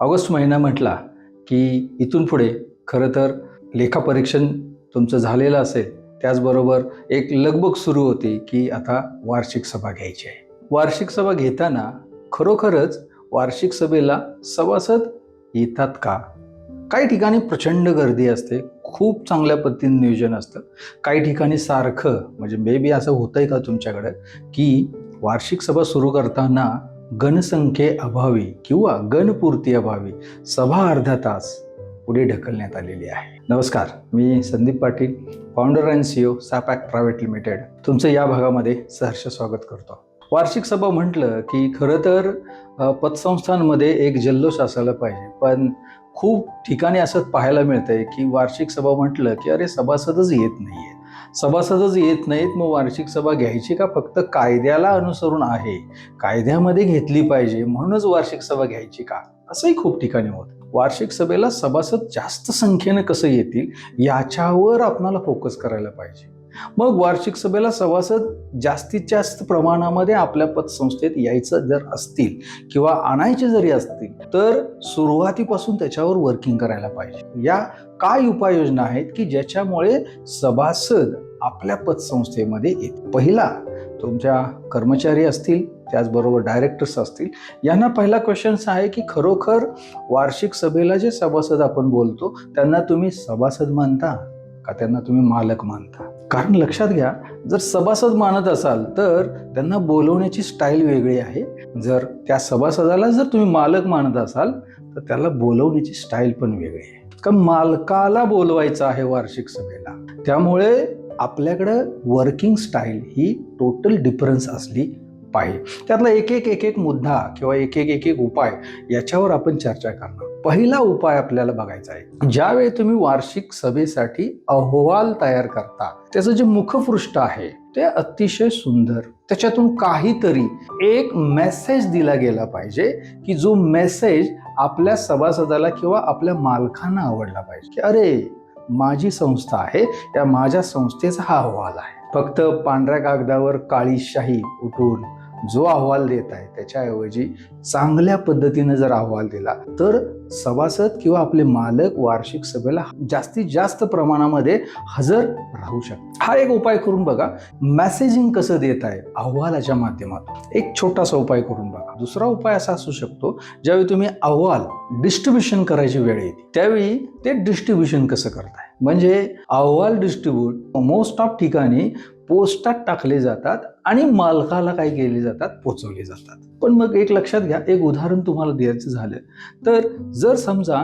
August महिना म्हटला की इथून पुढे खरं तर लेखापरीक्षण तुमचं झालेलं असेल त्याचबरोबर एक लगबग सुरू होती की आता वार्षिक सभा घ्यायची आहे. वार्षिक सभा घेताना खरोखरच वार्षिक सभेला सभासद येतात का? काही ठिकाणी प्रचंड गर्दी असते खूप चांगल्या पद्धतीने नियोजन असतं. काही ठिकाणी सारखं म्हणजे मे बी असं होतंय का तुमच्याकडं की वार्षिक सभा सुरू करताना गणसंख्ये अभावी किंवा गणपूर्ती अभावी सभा अर्धा तास पुढे ढकलण्यात आलेली आहे. नमस्कार मी Sandeep Patil founder and CEO Sapak private limited. तुमचं या भागामध्ये सहर्ष स्वागत करतो. वार्षिक सभा म्हटलं की खरं तर पतसंस्थांमध्ये एक जल्लोष असायला पाहिजे. पण खूप ठिकाणी असं पाहायला मिळतंय की वार्षिक सभा म्हटलं की अरे सभासदच येत नाही आहेत सभासदच येत नाहीत मग वार्षिक सभा घ्यायची का? फक्त कायद्याला अनुसरून आहे. कायद्यामध्ये घेतली पाहिजे म्हणूनच वार्षिक सभा घ्यायची का? असंही खूप ठिकाणी होतं. वार्षिक सभेला सभासद जास्त संख्येनं कसं येतील याच्यावर आपणाला फोकस करायला पाहिजे. मग वार्षिक सभेला सभासद जास्तीत जास्त प्रमाणामध्ये आपल्या पतसंस्थेत यायचं जर असतील किंवा आणायचे जरी असतील तर सुरुवातीपासून त्याच्यावर वर्किंग करायला पाहिजे. या काय उपाययोजना आहेत की ज्याच्यामुळे सभासद आपल्या पतसंस्थेमध्ये येत पहिला तुमच्या कर्मचारी असतील त्याचबरोबर डायरेक्टर्स असतील यांना पहिला क्वेश्चन्स आहे की खरोखर वार्षिक सभेला जे सभासद आपण बोलतो त्यांना तुम्ही सभासद मानता का? त्यांना तुम्ही मालक मानता? कारण लक्षात घ्या जर सभासद मानत असाल तर त्यांना बोलवण्याची स्टाईल वेगळी आहे. जर त्या सभासदाला जर तुम्ही मालक मानत असाल तर त्याला बोलवण्याची स्टाईल पण वेगळी आहे. का मालकाला बोलवायचं आहे वार्षिक सभेला? त्यामुळे आपल्याकडं वर्किंग स्टाईल ही टोटल डिफरन्स असली पाहिजे. त्यातला एक एक एक एक मुद्दा किंवा एक एक एक एक उपाय याच्यावर आपण चर्चा करणार. पहिला उपाय आपल्याला बघायचा आहे. ज्यावेळी तुम्ही वार्षिक सभेसाठी अहवाल तयार करता त्याचं जे मुखपृष्ठ आहे ते अतिशय सुंदर. त्याच्यातून काहीतरी एक मेसेज दिला गेला पाहिजे की जो मेसेज आपल्या सभासदाला किंवा आपल्या मालकांना आवडला पाहिजे. की अरे माझी संस्था आहे त्या माझ्या संस्थेचा हा अहवाल आहे. फक्त पांढऱ्या कागदावर काळी शाही उठून जो अहवाल देत आहे त्याच्याऐवजी चांगल्या पद्धतीने जर अहवाल दिला तर सभासद किंवा आपले मालक वार्षिक सभेला जास्तीत जास्त प्रमाणामध्ये हजर राहू शकतात. हा एक उपाय करून बघा. मेसेजिंग कसं देत आहे? अहवालाच्या माध्यमातून. एक छोटासा उपाय करून बघा. दुसरा उपाय असा असू शकतो ज्यावेळी तुम्ही अहवाल डिस्ट्रीब्युशन करायची वेळ येते त्यावेळी ते डिस्ट्रीब्युशन कसं करताय? म्हणजे अहवाल डिस्ट्रीब्यूट मोस्ट ऑफ ठिकाणी पोस्टात टाकले जातात आणि मालकाला काय केले जातात? पोचवले जातात. पण मग एक लक्षात घ्या एक उदाहरण तुम्हाला द्यायचं झालं. तर जर समजा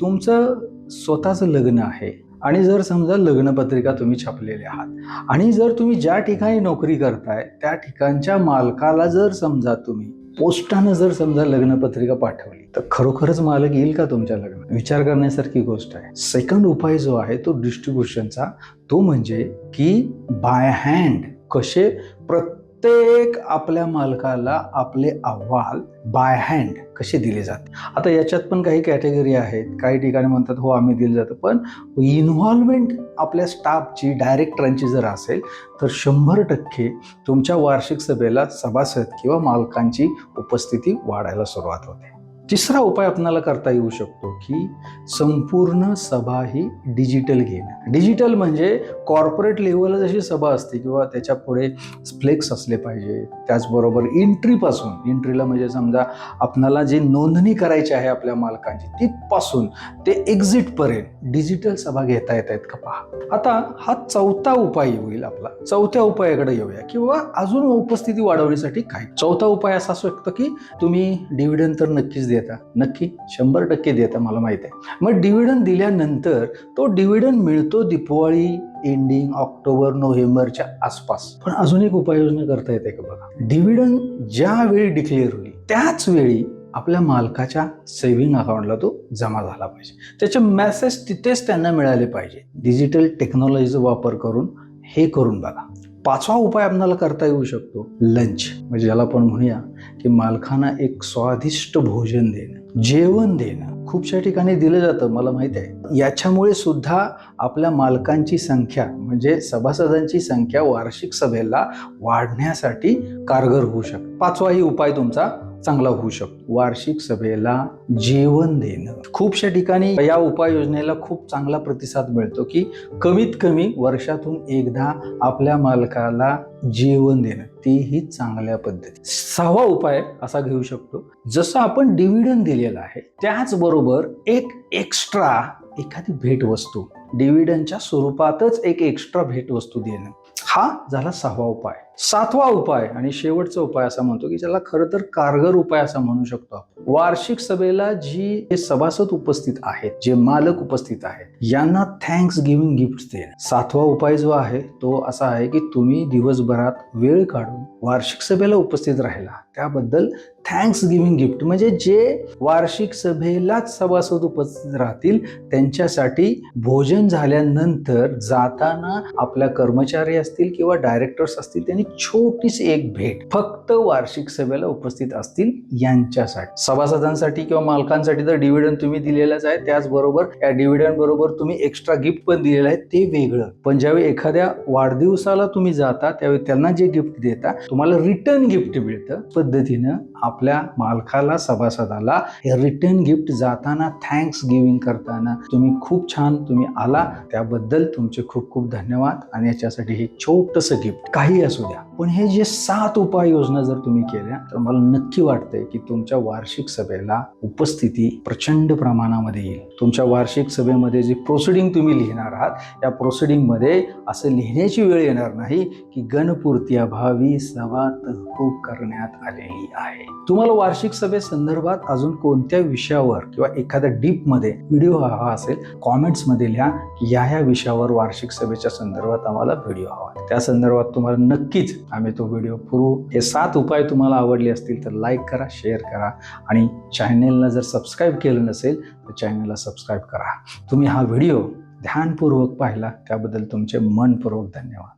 तुमचं स्वतःचं लग्न आहे आणि जर समजा लग्नपत्रिका तुम्ही छापलेले आहात आणि जर तुम्ही ज्या ठिकाणी नोकरी करताय त्या ठिकाणच्या मालकाला जर समजा तुम्ही पोस्टानं जर समजा लग्नपत्रिका पाठवली तर खरोखरच मालक येईल का तुमच्या लग्न विचार करण्यासारखी गोष्ट आहे. सेकंड उपाय जो आहे तो डिस्ट्रीब्युशनचा तो म्हणजे की बाय हँड कसे प्रत्येक आपल्या मालकाला आपले अहवाल बाय हँड कसे दिले जाते आता याच्यात पण काही कॅटेगरी आहेत. काही ठिकाणी म्हणतात हो आम्ही दिलं जातं. पण इन्व्हॉल्वमेंट आपल्या स्टाफची डायरेक्टरांची जर असेल तर शंभर टक्के तुमच्या वार्षिक सभेला सभासद किंवा मालकांची उपस्थिती वाढायला सुरुवात होते. तिसरा उपाय आपणाला करता येऊ शकतो की संपूर्ण सभा ही डिजिटल घेणं. डिजिटल म्हणजे कॉर्पोरेट लेवलला जशी सभा असते किंवा त्याच्या पुढे फ्लेक्स असले पाहिजे त्याचबरोबर एंट्रीपासून एंट्रीला म्हणजे समजा आपणाला जे नोंदणी करायची आहे आपल्या मालकांची तिथपासून ते एक्झिटपर्यंत डिजिटल सभा घेता येत आहेत का पहा. आता हा चौथा उपाय होईल आपला. चौथ्या उपायाकडे येऊया. किंवा अजून उपस्थिती वाढवण्यासाठी काय चौथा उपाय असा असू शकतो की तुम्ही डिव्हिडंड तर नक्कीच देता. नक्की शंभर टक्के देता मला माहिती आहे. मग डिव्हिडंड दिल्यानंतर तो डिव्हिडंड मिळतो दिवाळी एंडिंग ऑक्टोबर नोव्हेंबरच्या आसपास. पण अजून एक उपाययोजना करता येते का बघा? डिव्हिडंड ज्या वेळी डिक्लेअर होईल त्याच वेळी आपल्या मालकाच्या सेव्हिंग अकाउंटला तो जमा झाला पाहिजे. त्याचे मेसेज तिथेच त्यांना मिळाले पाहिजे. डिजिटल टेक्नॉलॉजीचा वापर करून हे करून बघा. पाचवा उपाय आपल्याला करता येऊ शकतो लंच म्हणजे ज्याला आपण म्हणूया की मालकांना एक स्वादिष्ट भोजन देणं जेवण देणं. खूपशा ठिकाणी दिलं जातं मला माहिती आहे. याच्यामुळे सुद्धा आपल्या मालकांची संख्या म्हणजे सभासदांची संख्या वार्षिक सभेला वाढण्यासाठी कारगर होऊ शकते. पाचवाही उपाय तुमचा चांगला होऊ शकतो. वार्षिक सभेला जेवण देणं. खूपशा ठिकाणी या उपाययोजनेला खूप चांगला प्रतिसाद मिळतो की कमीत कमी वर्षातून एकदा आपल्या मालकाला जेवण देणं. तेही चांगल्या पद्धती सहावा उपाय असा घेऊ शकतो. जसं आपण डिव्हिडंड दिलेला आहे त्याचबरोबर एक एक्स्ट्रा एखादी भेटवस्तू. डिव्हिडंडच्या स्वरूपातच एक एक्स्ट्रा भेटवस्तू देणं. हा झाला सहावा उपाय. सातवा उपाय आणि शेवटचा उपाय असा म्हणतो की ज्याला खरं तर कारगर उपाय असा म्हणू शकतो आपण. वार्षिक सभेला जी सभासद उपस्थित आहेत जे मालक उपस्थित आहेत यांना थँक्स गिव्हिंग गिफ्ट देणे. सातवा उपाय जो आहे तो असा आहे की तुम्ही दिवसभरात वेळ काढून वार्षिक सभेला उपस्थित राहिला. त्याबद्दल थँक्स गिव्हिंग गिफ्ट म्हणजे जे वार्षिक सभेलाच सभासद उपस्थित राहतील त्यांच्यासाठी भोजन झाल्यानंतर जाताना आपल्या कर्मचारी असतील किंवा डायरेक्टर्स असतील त्यांनी छोटीशी एक भेट फक्त वार्षिक सभेला उपस्थित असतील यांच्यासाठी. सभासदांसाठी किंवा मालकांसाठी तर डिव्हिडंड तुम्ही दिलेलाच आहे. त्याचबरोबर या डिव्हिडंड बरोबर तुम्ही एक्स्ट्रा गिफ्ट पण दिलेलं आहे ते वेगळं. पण ज्यावेळी एखाद्या वाढदिवसाला तुम्ही जाता त्यावेळी त्यांना जे गिफ्ट देता तुम्हाला रिटर्न गिफ्ट मिळतं. पद्धतीनं आपल्या मालकाला सभासदाला हे रिटर्न गिफ्ट जाताना थँक्स गिव्हिंग करताना तुम्ही खूप छान तुम्ही आला. त्याबद्दल तुमचे खूप खूप धन्यवाद. आणि याच्यासाठी हे छोटंसं गिफ्ट काही असू द्या. पण हे जे सात उपाययोजना जर तुम्ही केल्या तर मला नक्की वाटतंय की तुमच्या वार्षिक सभेला उपस्थिती प्रचंड प्रमाणामध्ये येईल. तुमच्या वार्षिक सभेमध्ये जे प्रोसिडिंग तुम्ही लिहिणार आहात या प्रोसिडिंगमध्ये असं लिहिण्याची वेळ येणार नाही की गणपूर्ती अभावी सभा तहकूब करण्यात आलेली आहे. तुम्हाला वार्षिक सभे संदर्भात अजून कोणत्या विषयावर किंवा एखाद्या डीपमध्ये व्हिडिओ हवा असेल कॉमेंट्समध्ये लिहा की या ह्या विषयावर वार्षिक सभेच्या संदर्भात आम्हाला व्हिडिओ हवा त्या संदर्भात तुम्हाला नक्कीच आम्ही तो व्हिडिओ पुरवू. हे सात उपाय तुम्हाला आवडले असतील तर लाईक करा शेअर करा. आणि चॅनेलला जर सबस्क्राईब केलं नसेल तर चॅनेलला सबस्क्राईब करा. तुम्ही हा व्हिडिओ ध्यानपूर्वक पाहिला त्याबद्दल तुमचे मनपूर्वक धन्यवाद.